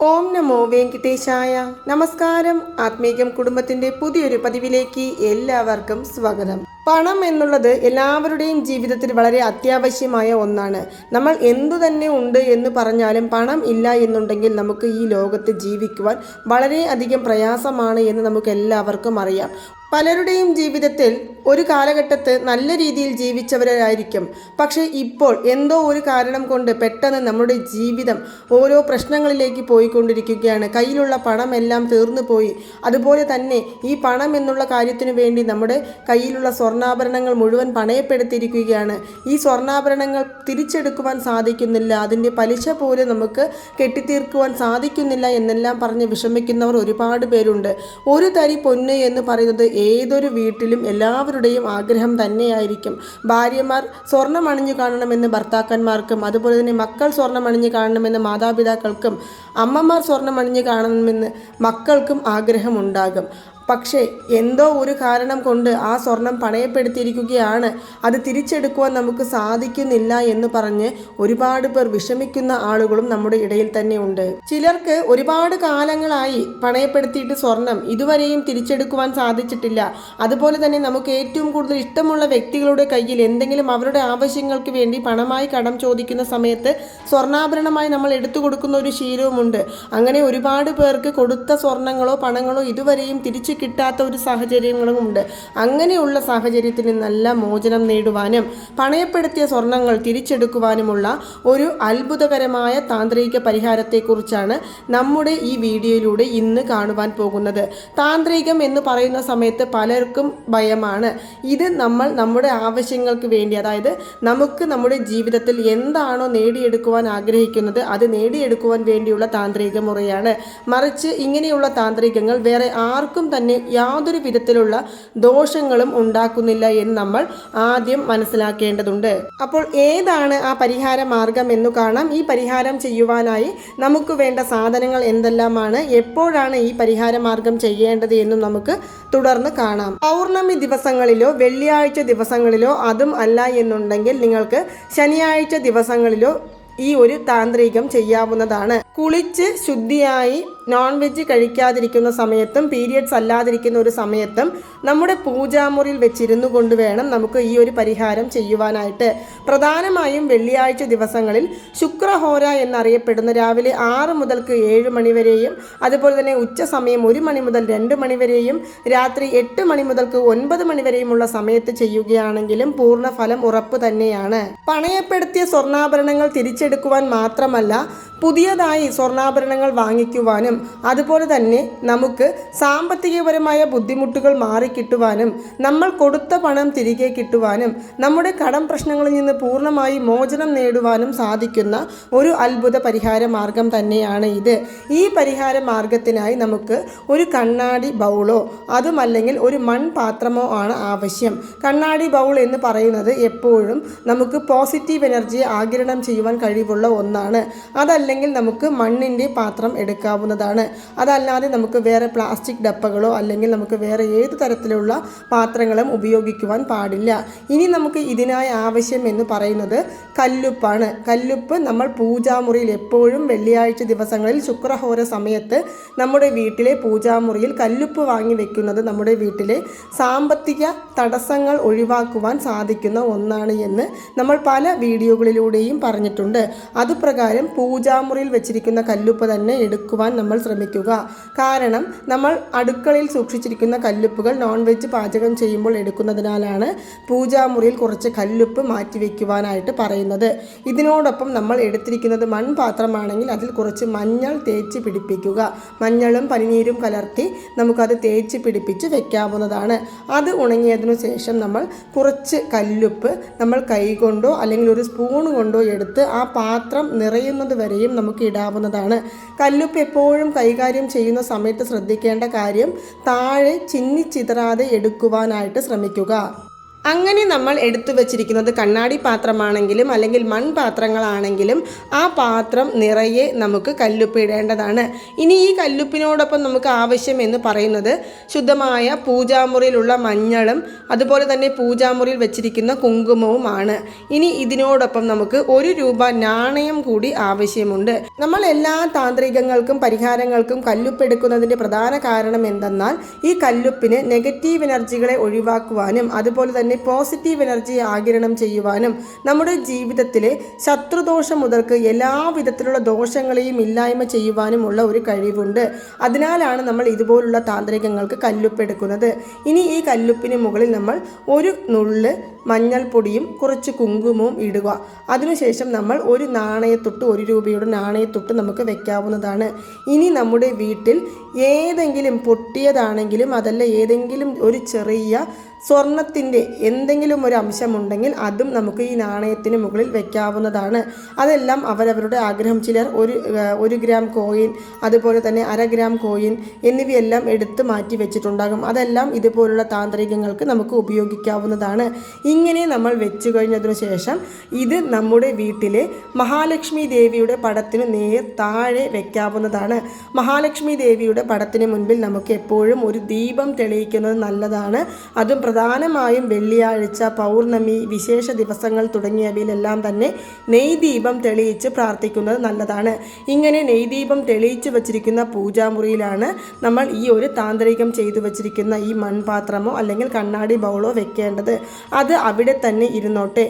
ഓം നമോ വെങ്കിട്ടേശായ. നമസ്കാരം. ആത്മീകം കുടുംബത്തിന്റെ പുതിയൊരു പതിവിലേക്ക് എല്ലാവർക്കും സ്വാഗതം. പണം എന്നുള്ളത് എല്ലാവരുടെയും ജീവിതത്തിൽ വളരെ അത്യാവശ്യമായ ഒന്നാണ്. നമ്മൾ എന്തു തന്നെ ഉണ്ട് എന്ന് പറഞ്ഞാലും പണം ഇല്ല എന്നുണ്ടെങ്കിൽ നമുക്ക് ഈ ലോകത്ത് ജീവിക്കുവാൻ വളരെയധികം പ്രയാസമാണ് എന്ന് നമുക്ക് എല്ലാവർക്കും അറിയാം. പലരുടെയും ജീവിതത്തിൽ ഒരു കാലഘട്ടത്ത് നല്ല രീതിയിൽ ജീവിച്ചവരായിരിക്കും. പക്ഷേ ഇപ്പോൾ എന്തോ ഒരു കാരണം കൊണ്ട് പെട്ടെന്ന് നമ്മുടെ ജീവിതം ഓരോ പ്രശ്നങ്ങളിലേക്ക് പോയിക്കൊണ്ടിരിക്കുകയാണ്. കയ്യിലുള്ള പണമെല്ലാം തീർന്നു പോയി അതുപോലെ തന്നെ ഈ പണം എന്നുള്ള കാര്യത്തിനു വേണ്ടി നമ്മുടെ കയ്യിലുള്ള സ്വർണാഭരണങ്ങൾ മുഴുവൻ പണയപ്പെടുത്തിയിരിക്കുകയാണ്. ഈ സ്വർണാഭരണങ്ങൾ തിരിച്ചെടുക്കുവാൻ സാധിക്കുന്നില്ല. അതിന്റെ പലിശ പോലും നമുക്ക് കെട്ടിത്തീർക്കുവാൻ സാധിക്കുന്നില്ല എന്നെല്ലാം പറഞ്ഞ് വിഷമിക്കുന്നവർ ഒരുപാട് പേരുണ്ട്. ഒരു തരി പൊന്ന് എന്ന് പറയുന്നത് ഏതൊരു വീട്ടിലും എല്ലാവരുടെയും ആഗ്രഹം തന്നെയായിരിക്കും. ഭാര്യമാർ സ്വർണം അണിഞ്ഞു കാണണമെന്ന് ഭർത്താക്കന്മാർക്കും അതുപോലെ തന്നെ മക്കൾ സ്വർണം അണിഞ്ഞു കാണണമെന്ന് മാതാപിതാക്കൾക്കും അമ്മമാർ സ്വർണം അണിഞ്ഞു കാണണമെന്ന് മക്കൾക്കും ആഗ്രഹമുണ്ടാകും. പക്ഷേ എന്തോ ഒരു കാരണം കൊണ്ട് ആ സ്വർണം പണയപ്പെടുത്തിയിരിക്കുകയാണ്. അത് തിരിച്ചെടുക്കുവാൻ നമുക്ക് സാധിക്കുന്നില്ല എന്ന് പറഞ്ഞ് ഒരുപാട് പേർ വിഷമിക്കുന്ന ആളുകളും നമ്മുടെ ഇടയിൽ തന്നെ ഉണ്ട്. ചിലർക്ക് ഒരുപാട് കാലങ്ങളായി പണയപ്പെടുത്തിയിട്ട് സ്വർണം ഇതുവരെയും തിരിച്ചെടുക്കുവാൻ സാധിച്ചിട്ടില്ല. അതുപോലെ തന്നെ നമുക്ക് ഏറ്റവും കൂടുതൽ ഇഷ്ടമുള്ള വ്യക്തികളുടെ കയ്യിൽ എന്തെങ്കിലും അവരുടെ ആവശ്യങ്ങൾക്ക് വേണ്ടി പണമായി കടം ചോദിക്കുന്ന സമയത്ത് സ്വർണാഭരണമായി നമ്മൾ എടുത്തു കൊടുക്കുന്ന ഒരു ശീലവുമുണ്ട്. അങ്ങനെ ഒരുപാട് പേർക്ക് കൊടുത്ത സ്വർണങ്ങളോ പണങ്ങളോ ഇതുവരെയും തിരിച്ചു കിട്ടാത്ത ഒരു സാഹചര്യങ്ങളും ഉണ്ട്. അങ്ങനെയുള്ള സാഹചര്യത്തിൽ നല്ല മോചനം നേടുവാനും പണയപ്പെടുത്തിയ സ്വർണങ്ങൾ തിരിച്ചെടുക്കുവാനുമുള്ള ഒരു അത്ഭുതകരമായ താന്ത്രിക പരിഹാരത്തെക്കുറിച്ചാണ് നമ്മുടെ ഈ വീഡിയോയിലൂടെ ഇന്ന് കാണുവാൻ പോകുന്നത്. താന്ത്രികം എന്ന് പറയുന്ന സമയത്ത് പലർക്കും ഭയമാണ്. ഇത് നമ്മൾ നമ്മുടെ ആവശ്യങ്ങൾക്ക് വേണ്ടി അതായത് നമുക്ക് നമ്മുടെ ജീവിതത്തിൽ എന്താണോ നേടിയെടുക്കുവാൻ ആഗ്രഹിക്കുന്നത് അത് നേടിയെടുക്കുവാൻ വേണ്ടിയുള്ള താന്ത്രിക മുറയാണ്. മറിച്ച് ഇങ്ങനെയുള്ള താന്ത്രികങ്ങൾ വേറെ ആർക്കും തന്നെ യാതൊരു വിധത്തിലുള്ള ദോഷങ്ങളും ഉണ്ടാക്കുന്നില്ല എന്ന് നമ്മൾ ആദ്യം മനസ്സിലാക്കേണ്ടതുണ്ട്. അപ്പോൾ ഏതാണ് ആ പരിഹാര മാർഗം എന്ന് കാണാം. ഈ പരിഹാരം ചെയ്യുവാനായി നമുക്ക് വേണ്ട സാധനങ്ങൾ എന്തെല്ലാമാണ്? എപ്പോഴാണ് ഈ പരിഹാര മാർഗം ചെയ്യേണ്ടത് എന്നും നമുക്ക് തുടർന്ന് കാണാം. പൗർണമി ദിവസങ്ങളിലോ വെള്ളിയാഴ്ച ദിവസങ്ങളിലോ അതും അല്ല എന്നുണ്ടെങ്കിൽ നിങ്ങൾക്ക് ശനിയാഴ്ച ദിവസങ്ങളിലോ ഈ ഒരു താന്ത്രികം ചെയ്യാവുന്നതാണ്. കുളിച്ച് ശുദ്ധിയായി നോൺ വെജ് കഴിക്കാതിരിക്കുന്ന സമയത്തും പീരിയഡ്സ് അല്ലാതിരിക്കുന്ന ഒരു സമയത്തും നമ്മുടെ പൂജാമുറിയിൽ വെച്ചിരുന്നു കൊണ്ട് വേണം നമുക്ക് ഈ ഒരു പരിഹാരം ചെയ്യുവാനായിട്ട്. പ്രധാനമായും വെള്ളിയാഴ്ച ദിവസങ്ങളിൽ ശുക്രഹോര എന്നറിയപ്പെടുന്ന രാവിലെ ആറ് മുതൽക്ക് ഏഴ് മണിവരെയും അതുപോലെ തന്നെ ഉച്ച സമയം ഒരു മണി മുതൽ രണ്ട് മണിവരെയും രാത്രി എട്ട് മണി മുതൽക്ക് ഒൻപത് മണിവരെയുമുള്ള സമയത്ത് ചെയ്യുകയാണെങ്കിലും പൂർണ ഫലം ഉറപ്പ് തന്നെയാണ്. പണയപ്പെടുത്തിയ സ്വർണാഭരണങ്ങൾ തിരിച്ചെടുക്കുവാൻ മാത്രമല്ല പുതിയതായി സ്വർണാഭരണങ്ങൾ വാങ്ങിക്കുവാനും അതുപോലെ തന്നെ നമുക്ക് സാമ്പത്തികപരമായ ബുദ്ധിമുട്ടുകൾ മാറിക്കിട്ടുവാനും നമ്മൾ കൊടുത്ത പണം തിരികെ കിട്ടുവാനും നമ്മുടെ കടം പ്രശ്നങ്ങളിൽ നിന്ന് പൂർണമായി മോചനം നേടുവാനും സാധിക്കുന്ന ഒരു അത്ഭുത പരിഹാര മാർഗം തന്നെയാണ് ഇത്. ഈ പരിഹാര മാർഗത്തിനായി നമുക്ക് ഒരു കണ്ണാടി ബൗളോ അതുമല്ലെങ്കിൽ ഒരു മൺപാത്രമോ ആണ് ആവശ്യം. കണ്ണാടി ബൗൾ എന്ന് പറയുന്നത് എപ്പോഴും നമുക്ക് പോസിറ്റീവ് എനർജിയെ ആഗിരണം ചെയ്യുവാൻ കഴിവുള്ള ഒന്നാണ്. അതല്ലെങ്കിൽ നമുക്ക് മണ്ണിന്റെ പാത്രം എടുക്കാവുന്നതാണ്. അതല്ലാതെ നമുക്ക് വേറെ പ്ലാസ്റ്റിക് ഡപ്പകളോ അല്ലെങ്കിൽ നമുക്ക് വേറെ ഏത് തരത്തിലുള്ള പാത്രങ്ങളും ഉപയോഗിക്കുവാൻ പാടില്ല. ഇനി നമുക്ക് ഇതിനായി ആവശ്യം എന്ന് പറയുന്നത് കല്ലുപ്പാണ്. കല്ലുപ്പ് നമ്മൾ പൂജാമുറിയിൽ എപ്പോഴും വെള്ളിയാഴ്ച ദിവസങ്ങളിൽ ശുക്രഹോര സമയത്ത് നമ്മുടെ വീട്ടിലെ പൂജാമുറിയിൽ കല്ലുപ്പ് വാങ്ങി വെക്കുന്നത് നമ്മുടെ വീട്ടിലെ സാമ്പത്തിക തടസ്സങ്ങൾ ഒഴിവാക്കുവാൻ സാധിക്കുന്ന ഒന്നാണ് എന്ന് നമ്മൾ പല വീഡിയോകളിലൂടെയും പറഞ്ഞിട്ടുണ്ട്. അതുപ്രകാരം പൂജാമുറിയിൽ വെച്ചിരിക്കുന്ന കല്ലുപ്പ് തന്നെ എടുക്കുവാൻ നമ്മൾ ശ്രമിക്കുക. കാരണം നമ്മൾ അടുക്കളയിൽ സൂക്ഷിച്ചിരിക്കുന്ന കല്ലുപ്പുകൾ നോൺ വെജ് പാചകം ചെയ്യുമ്പോൾ എടുക്കുന്നതിനാലാണ് പൂജാമുറിയിൽ കുറച്ച് കല്ലുപ്പ് മാറ്റി വയ്ക്കുവാനായിട്ട് പറയുന്നത്. ഇതിനോടൊപ്പം നമ്മൾ എടുത്തിരിക്കുന്നത് മൺപാത്രമാണെങ്കിൽ അതിൽ കുറച്ച് മഞ്ഞൾ തേച്ച് പിടിപ്പിക്കുക. മഞ്ഞളും പനിനീരും കലർത്തി നമുക്കത് തേച്ച് പിടിപ്പിച്ച് വെക്കാവുന്നതാണ്. അത് ഉണങ്ങിയതിനു ശേഷം നമ്മൾ കുറച്ച് കല്ലുപ്പ് നമ്മൾ കൈകൊണ്ടോ അല്ലെങ്കിൽ ഒരു സ്പൂൺ കൊണ്ടോ എടുത്ത് ആ പാത്രം നിറയുന്നത് വരെയും നമുക്ക് ഇടാവുന്നതാണ്. കല്ലുപ്പ് എപ്പോഴും കൈകാര്യം ചെയ്യുന്ന സമയത്ത് ശ്രദ്ധിക്കേണ്ട കാര്യം താഴെ ചിന്നിച്ചിതറാതെ എടുക്കുവാനായിട്ട് ശ്രമിക്കുക. അങ്ങനെ നമ്മൾ എടുത്തു വച്ചിരിക്കുന്നത് കണ്ണാടി പാത്രമാണെങ്കിലും അല്ലെങ്കിൽ മൺപാത്രങ്ങളാണെങ്കിലും ആ പാത്രം നിറയെ നമുക്ക് കല്ലുപ്പ് ഇടേണ്ടതാണ് ഇനി ഈ കല്ലുപ്പിനോടൊപ്പം നമുക്ക് ആവശ്യം എന്ന് പറയുന്നത് ശുദ്ധമായ പൂജാമുറിയിലുള്ള മഞ്ഞളും അതുപോലെ തന്നെ പൂജാമുറിയിൽ വെച്ചിരിക്കുന്ന കുങ്കുമവുമാണ്. ഇനി ഇതിനോടൊപ്പം നമുക്ക് ഒരു രൂപ നാണയം കൂടി ആവശ്യമുണ്ട്. നമ്മൾ എല്ലാ താന്ത്രികങ്ങൾക്കും പരിഹാരങ്ങൾക്കും കല്ലുപ്പ് എടുക്കുന്നതിന്റെ പ്രധാന കാരണം എന്തെന്നാൽ ഈ കല്ലുപ്പിന് നെഗറ്റീവ് എനർജികളെ ഒഴിവാക്കുവാനും അതുപോലെ തന്നെ പോസിറ്റീവ് എനർജി ആകിരണം ചെയ്യുവാനും നമ്മുടെ ജീവിതത്തിലെ ശത്രുദോഷം മുതൽക്ക് എല്ലാവിധത്തിലുള്ള ദോഷങ്ങളെയും ഇല്ലായ്മ ചെയ്യുവാനുമുള്ള ഒരു കഴിവുണ്ട്. അതിനാലാണ് നമ്മൾ ഇതുപോലുള്ള താന്ത്രികങ്ങൾക്ക് കല്ലുപ്പെടുക്കുന്നത് ഇനി ഈ കല്ലുപ്പിന് മുകളിൽ നമ്മൾ ഒരു നുള്ള് മഞ്ഞൾപ്പൊടിയും കുറച്ച് കുങ്കുമവും ഇടുക. അതിനുശേഷം നമ്മൾ ഒരു നാണയത്തൊട്ട് ഒരു രൂപയുടെ നാണയത്തൊട്ട് നമുക്ക് വെക്കാവുന്നതാണ്. ഇനി നമ്മുടെ വീട്ടിൽ ഏതെങ്കിലും പൊട്ടിയതാണെങ്കിലും അതല്ല ഏതെങ്കിലും ഒരു ചെറിയ സ്വർണത്തിന്റെ എന്തെങ്കിലും ഒരു അംശമുണ്ടെങ്കിൽ അതും നമുക്ക് ഈ നാണയത്തിന് മുകളിൽ വെക്കാവുന്നതാണ്. അതെല്ലാം അവരവരുടെ ആഗ്രഹം. ചിലർ ഒരു ഒരു ഗ്രാം കോയിൻ അതുപോലെ തന്നെ അര ഗ്രാം കോയിൻ എന്നിവയെല്ലാം എടുത്ത് മാറ്റി വെച്ചിട്ടുണ്ടാകും. അതെല്ലാം ഇതുപോലുള്ള താന്ത്രികങ്ങൾക്ക് നമുക്ക് ഉപയോഗിക്കാവുന്നതാണ്. ഇങ്ങനെ നമ്മൾ വെച്ചു കഴിഞ്ഞതിനു ശേഷം ഇത് നമ്മുടെ വീട്ടിലെ മഹാലക്ഷ്മി ദേവിയുടെ പടത്തിന് നേർ താഴെ വെക്കാവുന്നതാണ്. മഹാലക്ഷ്മി ദേവിയുടെ പടത്തിന് മുൻപിൽ നമുക്ക് എപ്പോഴും ഒരു ദീപം തെളിയിക്കുന്നത് നല്ലതാണ്. അതും പ്രധാനമായും വെള്ളിയാഴ്ച പൗർണമി വിശേഷ ദിവസങ്ങൾ തുടങ്ങിയവയിലെല്ലാം തന്നെ നെയ് ദീപം തെളിയിച്ച് പ്രാർത്ഥിക്കുന്നത് നല്ലതാണ്. ഇങ്ങനെ നെയ് ദീപം തെളിയിച്ച് വച്ചിരിക്കുന്ന പൂജാമുറിയിലാണ് നമ്മൾ ഈ ഒരു താന്ത്രികം ചെയ്തു വച്ചിരിക്കുന്ന ഈ മൺപാത്രമോ അല്ലെങ്കിൽ കണ്ണാടി ബൗളോ വെക്കേണ്ടത്. അത് അവിടെ തന്നെ ഇരുന്നോട്ടെ.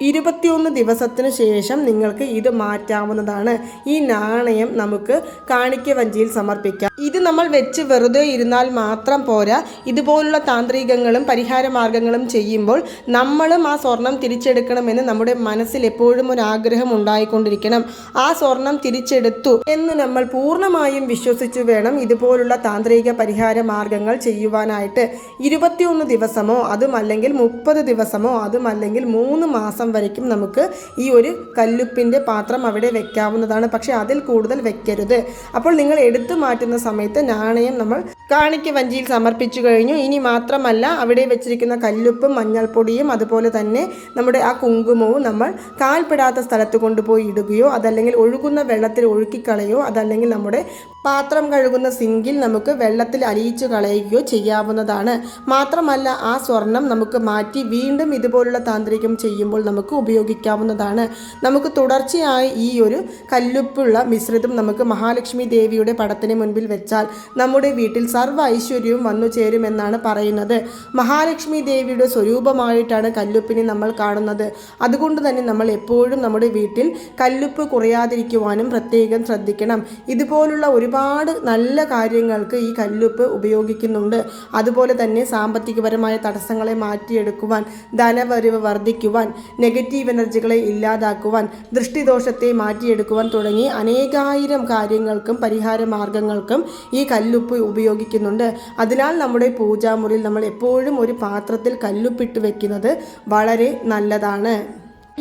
ഇരുപത്തിയൊന്ന് ദിവസത്തിന് ശേഷം നിങ്ങൾക്ക് ഇത് മാറ്റാവുന്നതാണ്. ഈ നാണയം നമുക്ക് കാണിക്ക വഞ്ചിയിൽ സമർപ്പിക്കാം. ഇത് നമ്മൾ വെച്ച് വെറുതെ ഇരുന്നാൽ മാത്രം പോരാ. ഇതുപോലുള്ള താന്ത്രികങ്ങളും പരിഹാര മാർഗങ്ങളും ചെയ്യുമ്പോൾ നമ്മളും ആ സ്വർണം തിരിച്ചെടുക്കണമെന്ന് നമ്മുടെ മനസ്സിൽ എപ്പോഴും ഒരു ആഗ്രഹം ഉണ്ടായിക്കൊണ്ടിരിക്കണം. ആ സ്വർണം തിരിച്ചെടുത്തു എന്ന് നമ്മൾ പൂർണമായും വിശ്വസിച്ചു വേണം ഇതുപോലുള്ള താന്ത്രിക പരിഹാര മാർഗങ്ങൾ ചെയ്യുവാനായിട്ട്. ഇരുപത്തിയൊന്ന് ദിവസമോ അതും അല്ലെങ്കിൽ മുപ്പത് ദിവസമോ അതും അല്ലെങ്കിൽ മൂന്ന് മാസം വരയ്ക്കും നമുക്ക് ഈ ഒരു കല്ലുപ്പിന്റെ പാത്രം അവിടെ വെക്കാവുന്നതാണ്. പക്ഷേ അതിൽ കൂടുതൽ വെക്കരുത്. അപ്പോൾ നിങ്ങൾ എടുത്തു മാറ്റുന്ന സമയത്ത് നാണയം നമ്മൾ കാണിക്ക വഞ്ചിയിൽ സമർപ്പിച്ചു കഴിഞ്ഞു. ഇനി മാത്രമല്ല അവിടെ വെച്ചിരിക്കുന്ന കല്ലുപ്പും മഞ്ഞൾപ്പൊടിയും അതുപോലെ തന്നെ നമ്മുടെ ആ കുങ്കുമവും നമ്മൾ കാൽപ്പെടാത്ത സ്ഥലത്ത് കൊണ്ടുപോയി ഇടുകയോ അതല്ലെങ്കിൽ ഒഴുകുന്ന വെള്ളത്തിൽ ഒഴുക്കിക്കളയോ അതല്ലെങ്കിൽ നമ്മുടെ പാത്രം കഴുകുന്ന സിങ്കിൽ നമുക്ക് വെള്ളത്തിൽ അലിയിച്ചു കളയുകയോ ചെയ്യാവുന്നതാണ്. മാത്രമല്ല ആ സ്വർണം നമുക്ക് മാറ്റി വീണ്ടും ഇതുപോലുള്ള താന്ത്രികം ചെയ്യുമ്പോൾ നമുക്ക് ഉപയോഗിക്കാവുന്നതാണ്. നമുക്ക് തുടർച്ചയായി ഈ ഒരു കല്ലുപ്പുള്ള മിശ്രിതം നമുക്ക് മഹാലക്ഷ്മി ദേവിയുടെ പടത്തിന് മുൻപിൽ വെച്ചാൽ നമ്മുടെ വീട്ടിൽ സർവ ഐശ്വര്യവും വന്നു ചേരുമെന്നാണ് പറയുന്നത്. മഹാലക്ഷ്മി ദേവിയുടെ സ്വരൂപമായിട്ടാണ് കല്ലുപ്പിനെ നമ്മൾ കാണുന്നത്. അതുകൊണ്ട് തന്നെ നമ്മൾ എപ്പോഴും നമ്മുടെ വീട്ടിൽ കല്ലുപ്പ് കുറയാതിരിക്കുവാനും പ്രത്യേകം ശ്രദ്ധിക്കണം. ഇതുപോലുള്ള ഒരുപാട് നല്ല കാര്യങ്ങൾക്ക് ഈ കല്ലുപ്പ് ഉപയോഗിക്കുന്നുണ്ട്. അതുപോലെ തന്നെ സാമ്പത്തികപരമായ തടസ്സങ്ങളെ മാറ്റിയെടുക്കുവാൻ ധനവരവ് വർദ്ധിക്കുവാൻ നെഗറ്റീവ് എനർജികളെ ഇല്ലാതാക്കുവാൻ ദൃഷ്ടിദോഷത്തെ മാറ്റിയെടുക്കുവാൻ തുടങ്ങി അനേകായിരം കാര്യങ്ങൾക്കും പരിഹാര മാർഗങ്ങൾക്കും ഈ കല്ലുപ്പ് ഉപയോഗിക്കുന്നുണ്ട്. അതിനാൽ നമ്മുടെ പൂജാമുറിയിൽ നമ്മൾ എപ്പോഴും ഒരു പാത്രത്തിൽ കല്ലുപ്പിട്ട് വെക്കുന്നത് വളരെ നല്ലതാണ്.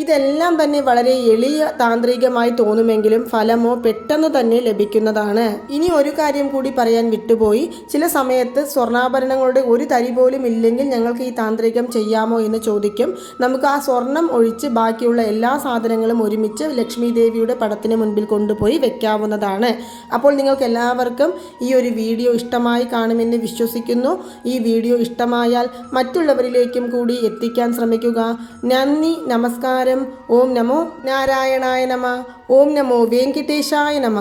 ഇതെല്ലാം തന്നെ വളരെ എളിയ താന്ത്രികമായി തോന്നുമെങ്കിലും ഫലമോ പെട്ടെന്ന് തന്നെ ലഭിക്കുന്നതാണ്. ഇനി ഒരു കാര്യം കൂടി പറയാൻ വിട്ടുപോയി. ചില സമയത്ത് സ്വർണാഭരണങ്ങളുടെ ഒരു തരി പോലും ഇല്ലെങ്കിൽ ഞങ്ങൾക്ക് ഈ താന്ത്രികം ചെയ്യാമോ എന്ന് ചോദിക്കും. നമുക്ക് ആ സ്വർണം ഒഴിച്ച് ബാക്കിയുള്ള എല്ലാ സാധനങ്ങളും ഒരുമിച്ച് ലക്ഷ്മി ദേവിയുടെ പടത്തിന് മുൻപിൽ കൊണ്ടുപോയി വെക്കാവുന്നതാണ്. അപ്പോൾ നിങ്ങൾക്ക് എല്ലാവർക്കും ഈ ഒരു വീഡിയോ ഇഷ്ടമായി കാണുമെന്ന് വിശ്വസിക്കുന്നു. ഈ വീഡിയോ ഇഷ്ടമായാൽ മറ്റുള്ളവരിലേക്കും കൂടി എത്തിക്കാൻ ശ്രമിക്കുക. നന്ദി നമസ്കാരം. ഓം നമോ നാരായണായ നമ. ഓം നമോ വെങ്കിട്ടേശായ നമ.